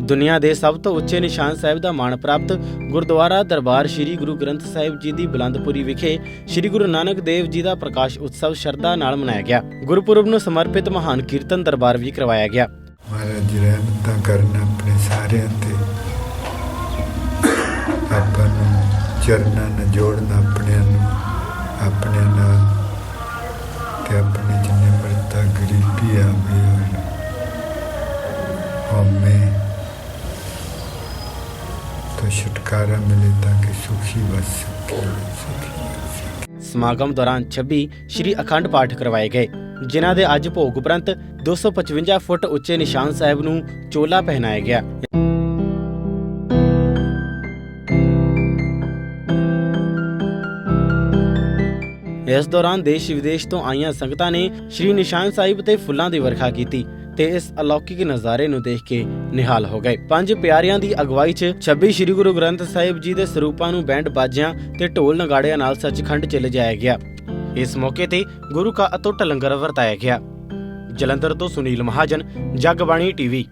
ਦੁਨੀਆ ਦੇ ਸਭ ਤੋਂ ਉੱਚੇ ਨਿਸ਼ਾਨ ਸਾਹਿਬ ਦਾ ਮਾਣ ਪ੍ਰਾਪਤ ਗੁਰਦੁਆਰਾ ਦਰਬਾਰ ਸ੍ਰੀ ਗੁਰੂ ਗ੍ਰੰਥ ਸਾਹਿਬ ਜੀ ਦੀ ਬੁਲੰਦਪੁਰੀ ਵਿਖੇ ਸ੍ਰੀ ਗੁਰੂ ਨਾਨਕ ਦੇਵ ਜੀ ਦਾ ਪ੍ਰਕਾਸ਼ ਉਤਸਵ ਸ਼ਰਧਾ ਨਾਲ ਮਨਾਇਆ ਗਿਆ। ਗੁਰਪੁਰਬ ਨੂੰ ਸਮਰਪਿਤ ਮਹਾਨ ਕੀਰਤਨ ਦਰਬਾਰ ਵੀ ਕਰਵਾਇਆ ਗਿਆ। ਮਹਾਰਾਜ ਜੀ, ਰਹਿਮਤਾਂ ਕਰਨ ਆਪਣੇ ਸਾਰਿਆਂ ਤੇ। ਆਪਾਂ ਨੂੰ ਚਰਨਾਂ ਨਾਲ ਜੋੜਨ ਆਪਣਿਆਂ ਨੂੰ, ਆਪਣਿਆਂ ਨਾਲ ਤੇ ਆਪਣੀ ਜਿੰਨੇ ਮਰਤਾ ਗਰੀਬੀ ਆ ਗਈ ਹਮੇ तो छुटकारा मिले ताकि सुखी बस सके सुखी बस सके ਸਮਾਗਮ ਦੌਰਾਨ 26 ਸ੍ਰੀ ਅਖੰਡ ਪਾਠ ਕਰਵਾਏ ਗਏ ਜਿਨ੍ਹਾਂ ਦੇ ਅੱਜ ਭੋਗ ਉਪਰੰਤ 255 ਫੁੱਟ ਉੱਚੇ ਨਿਸ਼ਾਨ ਸਾਹਿਬ ਨੂੰ ਚੋਲਾ ਪਹਿਨਾਇਆ ਗਿਆ ਇਸ ਦੌਰਾਨ ਦੇਸ਼ ਵਿਦੇਸ਼ ਤੋਂ ਆਈਆਂ ਸੰਗਤਾਂ ਨੇ ਸ੍ਰੀ ਨਿਸ਼ਾਨ ਸਾਹਿਬ ਤੇ ਫੁੱਲਾਂ ਦੀ ਵਰਖਾ ਕੀਤੀ ਤੇ ਇਸ ਅਲੌਕਿਕ ਨਜ਼ਾਰੇ ਨੂੰ ਦੇਖ ਕੇ ਨਿਹਾਲ ਹੋ ਗਏ। ਪੰਜ ਪਿਆਰਿਆਂ ਦੀ ਅਗਵਾਈ 'ਚ 26 ਸ੍ਰੀ ਗੁਰੂ ਗ੍ਰੰਥ ਸਾਹਿਬ ਜੀ ਦੇ ਸਰੂਪਾਂ ਨੂੰ ਬੈਂਡ ਬਾਜਿਆਂ ਤੇ ਢੋਲ ਨਗਾੜਿਆਂ ਨਾਲ ਸੱਚਖੰਡ ਚ ਲਿਜਾਇਆ ਗਿਆ। ਇਸ ਮੌਕੇ ਤੇ ਗੁਰੂ ਕਾ ਅਤੁੱਟ ਲੰਗਰ ਵਰਤਾਇਆ ਗਿਆ। ਜਲੰਧਰ ਤੋਂ ਸੁਨੀਲ ਮਹਾਜਨ, ਜਗਬਾਣੀ ਟੀਵੀ।